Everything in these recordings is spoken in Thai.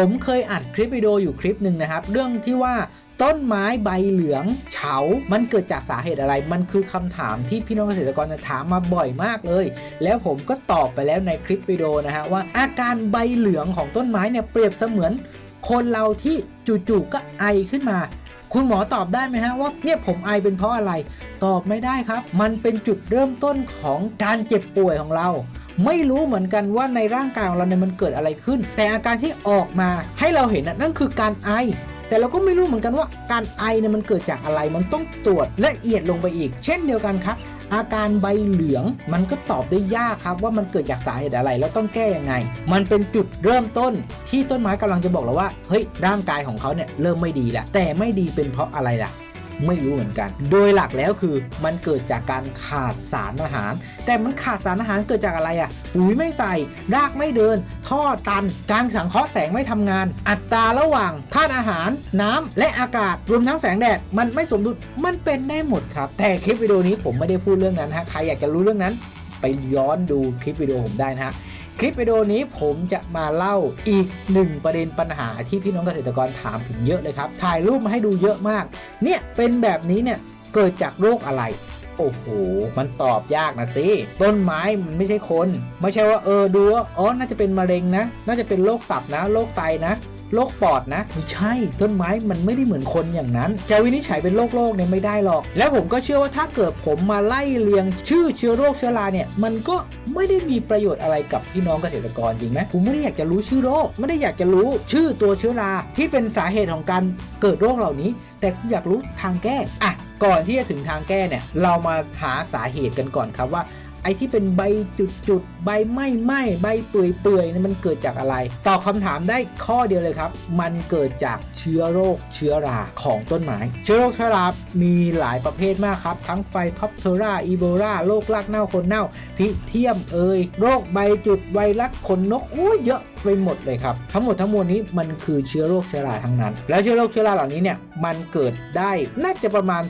ผมเคยอัดคลิปวิดีโออยู่คลิปหนึ่งนะครับ เรื่องที่ว่าต้นไม้ใบเหลืองเฉา มันเกิดจากสาเหตุอะไร มันคือคำถามที่พี่น้องเกษตรกรถามมาบ่อยมากเลย แล้วผมก็ตอบไปแล้วในคลิปวิดีโอนะฮะว่าอาการใบเหลืองของต้นไม้เนี่ยเปรียบเสมือน คนเราที่จู่ๆก็ไอขึ้นมา คุณหมอตอบได้ไหมฮะว่าเนี่ยผมไอเป็นเพราะอะไร ตอบไม่ได้ครับ มันเป็นจุดเริ่มต้นของการเจ็บป่วยของเรา ไม่รู้เหมือนกันว่าในร่างกายของเราเนี่ยมันเกิดอะไรขึ้น แต่อาการที่ออกมาให้เราเห็นน่ะนั่นคือการไอแต่เราก็ไม่รู้เหมือนกันว่าการไอเนี่ยมันเกิดจากอะไร มันต้องตรวจละเอียดลงไปอีก เช่นเดียวกันครับ อาการใบเหลืองมันก็ตอบได้ยากครับ ว่ามันเกิดจากสาเหตุอะไรแล้วต้องแก้ยังไง มันเป็นจุดเริ่มต้นที่ต้นไม้กำลังจะบอกเราว่า เฮ้ยร่างกายของเขาเนี่ยเริ่มไม่ดีแล้วแต่ไม่ดีเป็นเพราะอะไรล่ะ ไม่รู้เหมือนกัน โดยหลักแล้วคือมันเกิดจากการขาดสารอาหาร แต่มันขาดสารอาหารเกิดจากอะไรอะปุ๋ยไม่ใส่ รากไม่เดิน ท่อตัน การสังเคราะห์แสงไม่ทำงาน อัตราระหว่างธาตุอาหาร น้ำและอากาศรวมทั้งแสงแดดมันไม่สมดุลมันเป็นได้หมดครับ แต่คลิปวิดีโอนี้ผมไม่ได้พูดเรื่องนั้นฮะใครอยากจะรู้เรื่องนั้น ไปย้อนดูคลิปวิดีโอผมได้นะฮะ คลิปวิดีโอนี้ผมจะมาเล่าอีกหนึ่งประเด็นปัญหาที่พี่น้องเกษตรกรถามถึงเยอะเลยครับ ถ่ายรูปมาให้ดูเยอะมาก เนี่ยเป็นแบบนี้เนี่ยเกิดจากโรคอะไร โอ้โห มันตอบยากนะสิ ต้นไม้มันไม่ใช่คน ไม่ใช่ว่าเออดูว่าอ๋อ น่าจะเป็นมะเร็งนะ น่าจะเป็นโรคตับนะ โรคไตนะ โรคปอดนะไม่ใช่ต้นไม้มันไม่ได้เหมือนคนอย่างนั้น จะวินิจฉัยเป็นโรคโรคเนี่ยไม่ได้หรอก แล้วผมก็เชื่อว่าถ้าเกิดผมมาไล่เรียง ชื่อเชื้อโรคเชื้อราเนี่ยมันก็ไม่ได้มีประโยชน์อะไรกับพี่น้องเกษตรกรจริงไหมผมไม่ได้อยากจะรู้ชื่อโรคไม่ได้อยากจะรู้ชื่อตัวเชื้อราที่เป็นสาเหตุของการเกิดโรคเหล่านี้ แต่อยากรู้ทางแก้อะก่อนที่จะถึงทางแก้เนี่ยเรามาหาสาเหตุกันก่อนครับว่า ไอ้ที่เป็นใบจุดๆใบไหม้ไหม้ใบเปื่อยๆนี่มันเกิดจากอะไร ตอบคำถามได้ข้อเดียวเลยครับ มันเกิดจากเชื้อโรคเชื้อราของต้นไม้ เชื้อโรคเชื้อรา มีหลายประเภทมากครับ ทั้งไฟท็อปเทอราอีโบราโรครากเน่าคนเน่า พิเทียมเอยโรคใบจุดไวรัสขนนกโอ้ยเยอะไปหมดเลยครับ ทั้งหมดทั้งมวลนี้มันคือเชื้อโรคเชื้อราทั้งนั้น แล้วเชื้อโรคเชื้อราเหล่านี้เนี่ยมันเกิดได้น่าจะประมาณ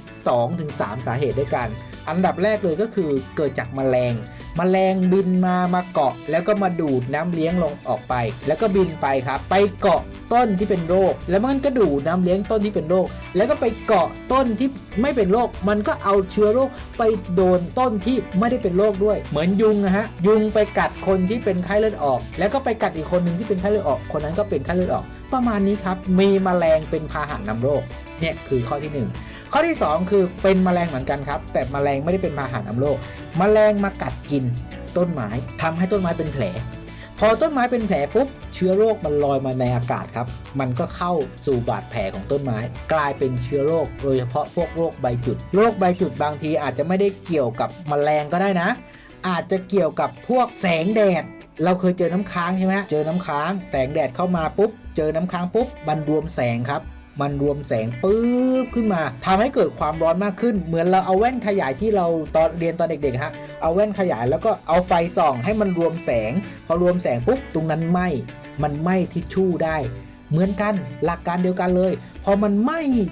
2-3 สาเหตุด้วยกัน อันดับแรกเลยก็คือเกิดจากแมลงแมลงบินมามาเกาะ แล้วก็มาดูดน้ำเลี้ยงลงออกไป แล้วก็บินไปครับ ไปเกาะต้นที่เป็นโรค แล้วมันก็ดูดน้ำเลี้ยงต้นที่เป็นโรค แล้วก็ไปเกาะต้นที่ไม่เป็นโรค มันก็เอาเชื้อโรคไปโดนต้นที่ไม่ได้เป็นโรคด้วย เหมือนยุงนะฮะ ยุงไปกัดคนที่เป็นไข้เลือดออก แล้วก็ไปกัดอีกคนหนึ่งที่เป็นไข้เลือดออก คนนั้นก็เป็นไข้เลือดออก ประมาณนี้ครับ มีแมลงเป็นพาหะนำโรค เนี่ยคือข้อที่หนึ่ง ข้อที่ 2 คือเป็นแมลงเหมือนกันครับ แต่แมลงไม่ได้เป็นพาหะนำโรคแมลงมากัดกินต้นไม้ทำให้ต้นไม้เป็นแผล พอต้นไม้เป็นแผลปุ๊บเชื้อโรคมันลอยมาในอากาศครับ มันก็เข้าสู่บาดแผลของต้นไม้ กลายเป็นเชื้อโรคโดยเฉพาะพวกโรคใบจุดโรคใบจุดบางทีอาจจะไม่ได้เกี่ยวกับแมลงก็ได้นะ อาจจะเกี่ยวกับพวกแสงแดดเราเคยเจอน้ำค้างใช่ไหมเจอน้ำค้าง แสงแดดเข้ามาปุ๊บ เจอน้ำค้างปุ๊บ มันรวมแสงครับ มันรวมแสงปุ๊บขึ้นมาทำให้เกิดความร้อนมากขึ้น เหมือนเราเอาแว่นขยายที่เราตอนเรียนตอนเด็กๆฮะเอาแว่นขยายแล้วก็เอาไฟส่อง ให้มันรวมแสง พอรวมแสงปุ๊บตรงนั้นไหมมันไหมทิชชู่ได้ เหมือนกันหลักการเดียวกันเลย พอมันไหม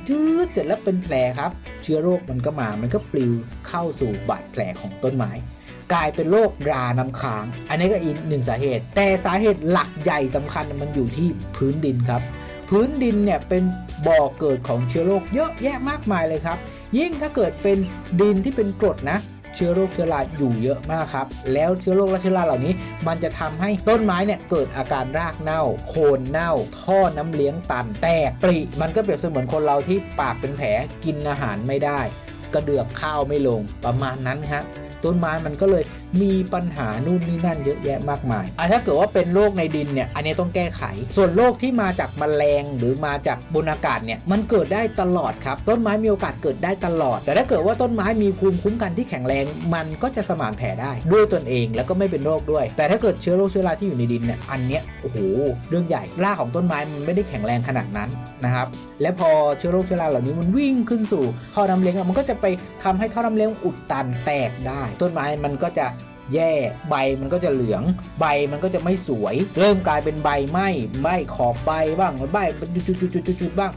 จืดเสร็จแล้วเป็นแผลครับ เชื้อโรคมันก็มามันก็ปลิวเข้าสู่บาดแผลของต้นไม้กลายเป็นโรคราน้ำค้าง อันนี้ก็อีกหนึ่งสาเหตุ แต่สาเหตุหลักใหญ่สำคัญมันอยู่ที่พื้นดินครับ พื้นดินเนี่ยเป็นบ่อเกิดของเชื้อโรคเยอะแยะมากมายเลยครับ ยิ่งถ้าเกิดเป็นดินที่เป็นกรดนะเชื้อโรคเชื้อราอยู่เยอะมากครับ แล้วเชื้อโรคและเชื้อราเหล่านี้ มันจะทำให้ต้นไม้เนี่ยเกิดอาการรากเน่า โคนเน่า ท่อน้ำเลี้ยงตัน แตกปริ มันก็เปรียบเสมือนคนเราที่ปากเป็นแผลกินอาหารไม่ได้ กระเดือกข้าวไม่ลงประมาณนั้นครับต้นไม้มันก็เลย มีปัญหานู่นนี่นั่นเยอะแยะมากมายอะถ้าเกิดว่าเป็นโรคในดินเนี่ยอันนี้ต้องแก้ไข ส่วนโรคที่มาจากแมลงหรือมาจากบนอากาศเนี่ยมันเกิดได้ตลอดครับ ต้นไม้มีโอกาสเกิดได้ตลอด แต่ถ้าเกิดว่าต้นไม้มีภูมิคุ้มกันที่แข็งแรง มันก็จะสมานแผลได้ด้วยตนเองแล้วก็ไม่เป็นโรคด้วย แต่ถ้าเกิดเชื้อโรคเชื้อราที่อยู่ในดินเนี่ยอันเนี้ยโอ้โหเรื่องใหญ่รากของต้นไม้มันไม่ได้แข็งแรงขนาดนั้นนะครับและพอเชื้อโรคเชื้อราเหล่านี้มันวิ่งขึ้นสู่ท่อน้ำเลี้ยงอะมันก็จะไปทำให้ท่อน้ำเลี้ยงอุดตันแตกได้ ต้นไม้มันก็จะ แย่ใบมันก็จะเหลือง ใบมันก็จะไม่สวย เริ่มกลายเป็นใบไหม้ไหม้ขอบใบบ้างใบจุดๆๆๆๆบ้าง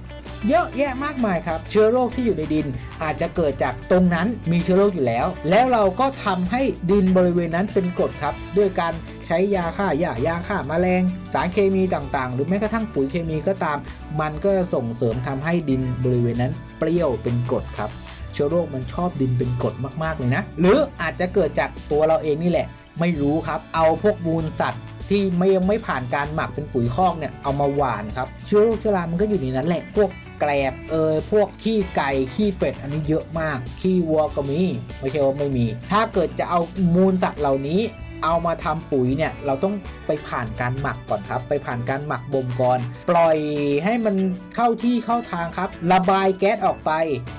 เยอะแยะมากมายครับเชื้อโรคที่อยู่ในดิน อาจจะเกิดจากตรงนั้นมีเชื้อโรคอยู่แล้ว แล้วเราก็ทำให้ดินบริเวณนั้นเป็นกรดครับ ด้วยการใช้ยาฆ่าหญ้ายาฆ่าแมลง สารเคมีต่างๆ หรือแม้กระทั่งปุ๋ยเคมีก็ตาม มันก็ส่งเสริมทำให้ดินบริเวณนั้นเปรี้ยวเป็นกรดครับ เชื้อโรคมันชอบดินเป็นกรดมากๆเลยนะ หรืออาจจะเกิดจากตัวเราเองนี่แหละ ไม่รู้ครับ เอาพวกมูลสัตว์ที่ไม่ยังไม่ผ่านการหมักเป็นปุ๋ยคอกเนี่ยเอามาหว่านครับเชื้อโรคเชื้อรามันก็อยู่ในนั้นแหละ พวกแกลบเอยพวกขี้ไก่ขี้เป็ดอันนี้เยอะมาก ขี้วัวก็มีไม่ใช่ว่าไม่มี ถ้าเกิดจะเอามูลสัตว์เหล่านี้ เอามาทำปุ๋ยเนี่ยเราต้องไปผ่านการหมักก่อนครับ ไปผ่านการหมักบ่มก่อน ปล่อยให้มันเข้าที่เข้าทางครับ ระบายแก๊สออกไป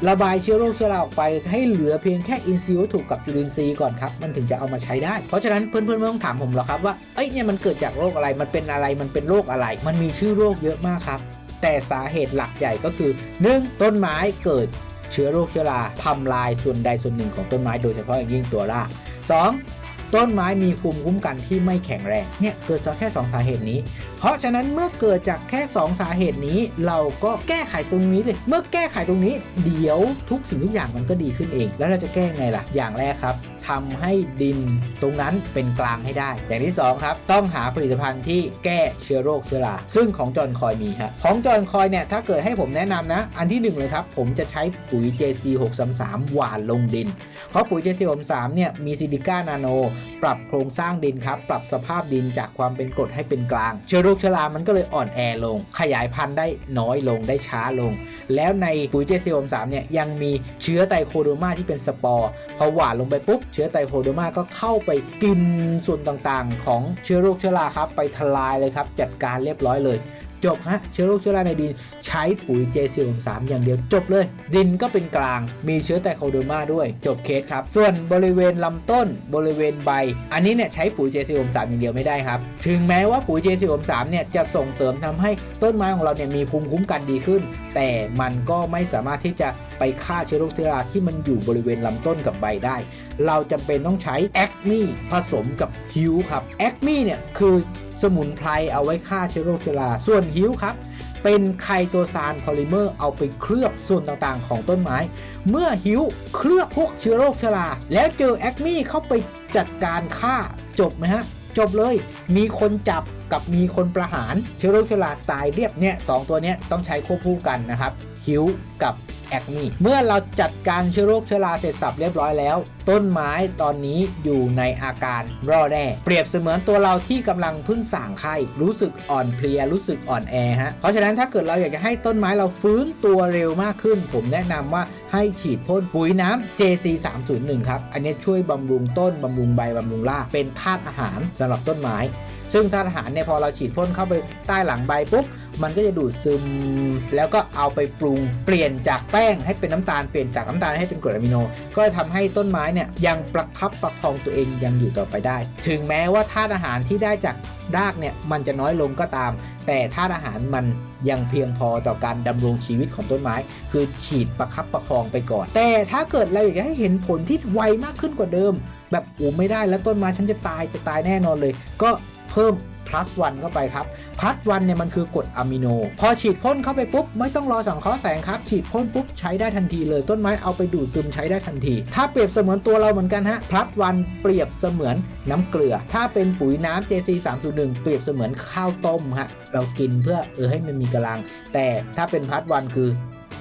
ระบายเชื้อโรคเชื้อราออกไป ให้เหลือเพียงแค่อินทรีย์วัตถุกับจุลินทรีย์ก่อนครับ มันถึงจะเอามาใช้ได้ เพราะฉะนั้นเพื่อนๆไม่ต้องถามผมหรอกครับว่าเอ้ยเนี่ยมันเกิดจากโรคอะไรมันเป็นอะไรมันเป็นโรคอะไร มันมีชื่อโรคเยอะมากครับแต่สาเหตุหลักใหญ่ก็คือ 1. ต้นไม้เกิดเชื้อโรคเชื้อราทำลายส่วนใดส่วนหนึ่งของต้นไม้โดยเฉพาะอย่างยิ่งตัวราก 2. ต้นไม้มีภูมิคุ้มกันที่ไม่แข็งแรงเนี่ยเกิดจากแค่ 2 สาเหตุนี้ เพราะฉะนั้นเมื่อเกิดจากแค่ 2 สาเหตุนี้ เราก็แก้ไขตรงนี้เลยเมื่อแก้ไขตรงนี้ เดี๋ยวทุกสิ่งทุกอย่างมันก็ดีขึ้นเอง แล้วเราจะแก้ไงล่ะอย่างแรกครับ ทำให้ดินตรงนั้นเป็นกลางให้ได้ อย่างที่ 2 ครับ ต้องหาผลิตภัณฑ์ที่แก้เชื้อโรคเชื้อราซึ่งของจอนคอยมีครับของจอนคอยเนี่ยถ้าเกิดให้ผมแนะนำนะ อันที่หนึ่งเลยครับ ผมจะใช้ปุ๋ย JC 633หว่านลงดิน เพราะปุ๋ย JC 6 3เนี่ยมีซิลิก้านาโน ปรับโครงสร้างดินครับ ปรับสภาพดินจากความเป็นกรดให้เป็นกลาง เชื้อโรคเชื้อรามันก็เลยอ่อนแอลง ขยายพันธุ์ได้น้อยลงได้ช้าลง แล้วในปุ๋ยเจซีโอมสามเนี่ยยังมีเชื้อไตโคโดมาที่เป็นสปอร์พอหว่านลงไปปุ๊บเชื้อไตโคโดมาก็เข้าไปกินส่วนต่างๆ ของเชื้อโรคเชื้อราครับไปทลายเลยครับ จัดการเรียบร้อยเลย จบฮะเชื้อโรคเชื้อราในดิน ใช้ปุ๋ย J43 อย่างเดียวจบเลย ดินก็เป็นกลางมีเชื้อไตโคโดมาด้วย จบเคสครับ ส่วนบริเวณลำต้นบริเวณใบ อันนี้เนี่ยใช้ปุ๋ย J43 อย่างเดียวไม่ได้ครับ ถึงแม้ว่าปุ๋ย J43 เนี่ยจะส่งเสริมทำให้ต้นไม้ของเราเนี่ยมีภูมิคุ้มกันดีขึ้น แต่มันก็ไม่สามารถที่จะไปฆ่าเชื้อโรคเชื้อราที่มันอยู่บริเวณลำต้นกับใบได้ เราจำเป็นต้องใช้แอคมีผสมกับฮิวครับแอคมีเนี่ยคือ สมุนไพรเอาไว้ฆ่าเชื้อโรคเชื้อราส่วนฮิวครับ เป็นไคโตซานโพลิเมอร์เอาไปเคลือบส่วนต่างๆ ของต้นไม้ เมื่อฮิวเคลือบพวกเชื้อโรคเชื้อรา แล้วเจอแอคมีเข้าไปจัดการฆ่าจบไหมฮะจบเลย มีคนจับกับมีคนประหารเชื้อโรคเชื้อราตายเรียบเนี่ยสองตัวเนี้ยต้องใช้ควบคู่กันนะครับฮิวกับ แอคมีเมื่อเราจัดการเชื้อโรคเชื้อราเสร็จสับเรียบร้อยแล้ว ต้นไม้ตอนนี้อยู่ในอาการรอแน่เปรียบเสมือนตัวเราที่กำลังพิ่งส่างไข้รู้สึกอ่อนเพลียรู้สึกอ่อนแอฮะเพราะฉะนั้นถ้าเกิดเราอยากจะให้ต้นไม้เราฟื้นตัวเร็วมากขึ้น ผมแนะนำว่าให้ฉีดพ่นปุ๋ยน้ำ JC 301ครับอันนี้ช่วยบำรุงต้นบำรุงใบบำรุงรากเป็นธาตุอาหารสำหรับต้นไม้ ซึ่งธาตุอาหารเนี่ยพอเราฉีดพ่นเข้าไปใต้หลังใบปุ๊บ มันก็จะดูดซึม แล้วก็เอาไปปรุงเปลี่ยนจากแป้งให้เป็นน้ำตาลเปลี่ยนจากน้ำตาลให้เป็นกรดอะมิโน ก็จะทำให้ต้นไม้เนี่ยยังประคับประคองตัวเองยังอยู่ต่อไปได้ ถึงแม้ว่าธาตุอาหารที่ได้จากรากเนี่ยมันจะน้อยลงก็ตาม แต่ธาตุอาหารมันยังเพียงพอต่อการดำรงชีวิตของต้นไม้ คือฉีดประคับประคองไปก่อน แต่ถ้าเกิดเราอยากจะให้เห็นผลที่ไวมากขึ้นกว่าเดิม แบบโอ้ไม่ได้แล้วต้นไม้ฉันจะตายจะตายแน่นอนเลย ก็ พิ่ม plus 1เข้าไปครับ plus 1เนี่ยมันคือกรดอะมิโน พอฉีดพ่นเข้าไปปุ๊บ ไม่ต้องรอสังเคราะห์แสงครับ ฉีดพ่นปุ๊บใช้ได้ทันทีเลย ต้นไม้เอาไปดูดซึมใช้ได้ทันที ถ้าเปรียบเสมือนตัวเราเหมือนกันฮะ plus 1เปรียบเสมือนน้ำเกลือ ถ้าเป็นปุ๋ยน้ำ JC 3 1เปรียบเสมือนข้าวต้มฮะ เรากินเพื่อเออให้มันมีกำลัง แต่ถ้าเป็น plus 1คือ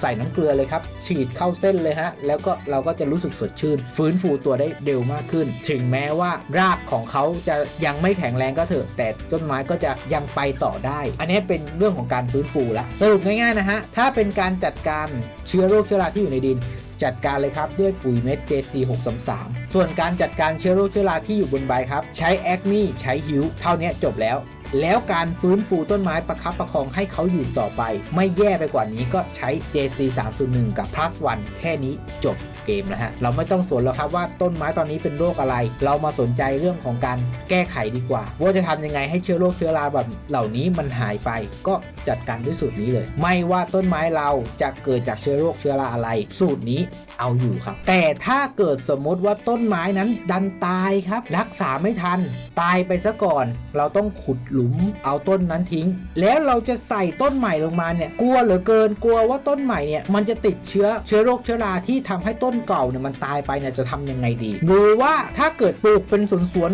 ใส่น้ำเกลือเลยครับ ฉีดเข้าเส้นเลยฮะ แล้วก็เราก็จะรู้สึกสดชื่น ฟื้นฟูตัวได้เร็วมากขึ้น ถึงแม้ว่ารากของเขาจะยังไม่แข็งแรงก็เถอะ แต่ต้นไม้ก็จะยังไปต่อได้ อันนี้เป็นเรื่องของการฟื้นฟูละสรุปง่ายๆนะฮะ ถ้าเป็นการจัดการเชื้อโรคเชื้อราที่อยู่ในดินจัดการเลยครับ ด้วยปุ๋ยเม็ด JC 633ส่วนการจัดการเชื้อโรคเชื้อราที่อยู่บนใบครับ ใช้แอคมีใช้ฮิวเท่านี้จบแล้ว แล้วการฟื้นฟูต้นไม้ประคับประคองให้เขาอยู่ต่อไป ไม่แย่ไปกว่านี้ก็ใช้ JC 301กับ plus 1แค่นี้จบ เกมแล้วฮะเราไม่ต้องสนแล้วครับว่าต้นไม้ตอนนี้เป็นโรคอะไร เรามาสนใจเรื่องของการแก้ไขดีกว่า ว่าจะทำยังไงให้เชื้อโรคเชื้อราแบบเหล่านี้มันหายไป ก็จัดการด้วยสูตรนี้เลย ไม่ว่าต้นไม้เราจะเกิดจากเชื้อโรคเชื้อราอะไร สูตรนี้เอาอยู่ครับ แต่ถ้าเกิดสมมติว่าต้นไม้นั้นดันตายครับ รักษาไม่ทัน ตายไปซะก่อน เราต้องขุดหลุมเอาต้นนั้นทิ้ง แล้วเราจะใส่ต้นใหม่ลงมาเนี่ยกลัวเหลือเกินกลัวว่าต้นใหม่เนี่ยมันจะติดเชื้อเชื้อโรคเชื้อราที่ทำให้ต้นเก่าเนี่ยมันตายไปเนี่ยจะทำยังไงดี หรือว่าถ้าเกิดปลูกเป็นสวนสวน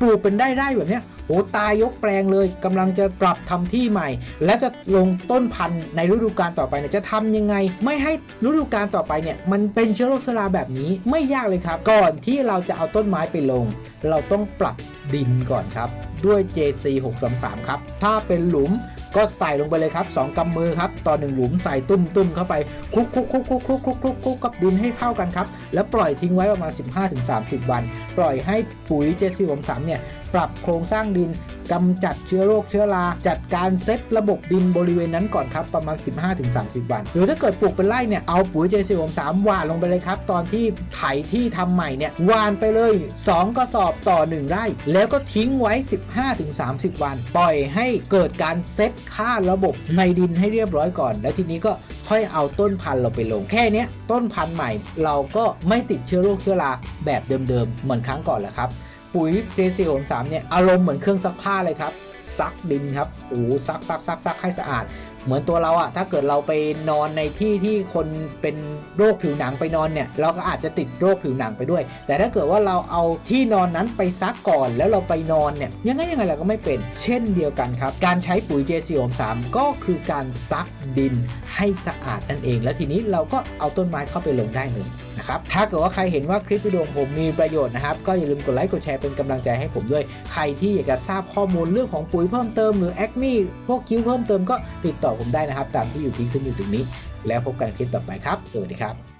ปลูกเป็นได้ได้แบบเนี้ยโอ้ตายยกแปลงเลยกำลังจะปรับทำที่ใหม่ และจะลงต้นพันธุ์ในฤดูกาลต่อไปเนี่ยจะทำยังไง ไม่ให้ฤดูกาลต่อไปเนี่ยมันเป็นเชื้อโรคเชื้อราแบบนี้ไม่ยากเลยครับ ก่อนที่เราจะเอาต้นไม้ไปลง เราต้องปรับดินก่อนครับ ด้วย JC 633 ครับ ถ้าเป็นหลุม ก็ใส่ลงไปเลยครับ2กำมือครับต่อ1หลุมใส่ตุ้มตุ้มๆเข้าไปคลุกคลุกคลุกคลุกคลุกคลุกคลุกคลุกกับดินให้เข้ากันครับ แล้วปล่อยทิ้งไว้ประมาณ 15-30 วัน ปล่อยให้ปุ๋ย JC 633เนี่ยปรับโครงสร้างดินกำจัดเชื้อโรคเชื้อราจัดการเซตระบบดินบริเวณนั้นก่อนครับ ประมาณ 15-30 วัน หรือถ้าเกิดปลูกเป็นไร่เนี่ย เอาปุ๋ย JC 3หว่านลงไปเลยครับ ตอนที่ไถที่ทำใหม่เนี่ยหว่านไปเลย 2กระสอบต่อ 1 ไร่ แล้วก็ทิ้งไว้ 15-30 วัน ปล่อยให้เกิดการเซตค่าระบบในดินให้เรียบร้อยก่อน แล้วทีนี้ก็ค่อยเอาต้นพันธุ์เราไปลง แค่นี้ต้นพันธุ์ใหม่ เราก็ไม่ติดเชื้อโรคเชื้อราแบบเดิมๆเหมือนครั้งก่อนแล้วครับ ปุ๋ย JC 3เนี่ยอารมณ์เหมือนเครื่องซักผ้าเลยครับ ซักดินครับโอ้ซักซักซักซักให้สะอาด เหมือนตัวเราอะถ้าเกิดเราไปนอนในที่ที่คนเป็นโรคผิวหนังไปนอนเนี่ยเราก็อาจจะติดโรคผิวหนังไปด้วย แต่ถ้าเกิดว่าเราเอาที่นอนนั้นไปซักก่อนแล้วเราไปนอนเนี่ยยังไงยังไงเราก็ไม่เป็น เช่นเดียวกันครับ การใช้ปุ๋ย JC 3ก็คือการซักดินให้สะอาดนั่นเอง แล้วทีนี้เราก็เอาต้นไม้เข้าไปลงได้เลย นะครับ ถ้าเกิดว่าใครเห็นว่าคลิปวิดีโอผมมีประโยชน์นะครับ ก็อย่าลืมกดไลค์กดแชร์เป็นกำลังใจให้ผมด้วย ใครที่อยากจะทราบข้อมูลเรื่องของปุ๋ยเพิ่มเติมหรือแอคมี่พวกคิ้วเพิ่มเติมก็ติดต่อผมได้นะครับ ตามที่อยู่ที่ขึ้นอยู่ตรงนี้ แล้วพบกันคลิปต่อไปครับ สวัสดีครับ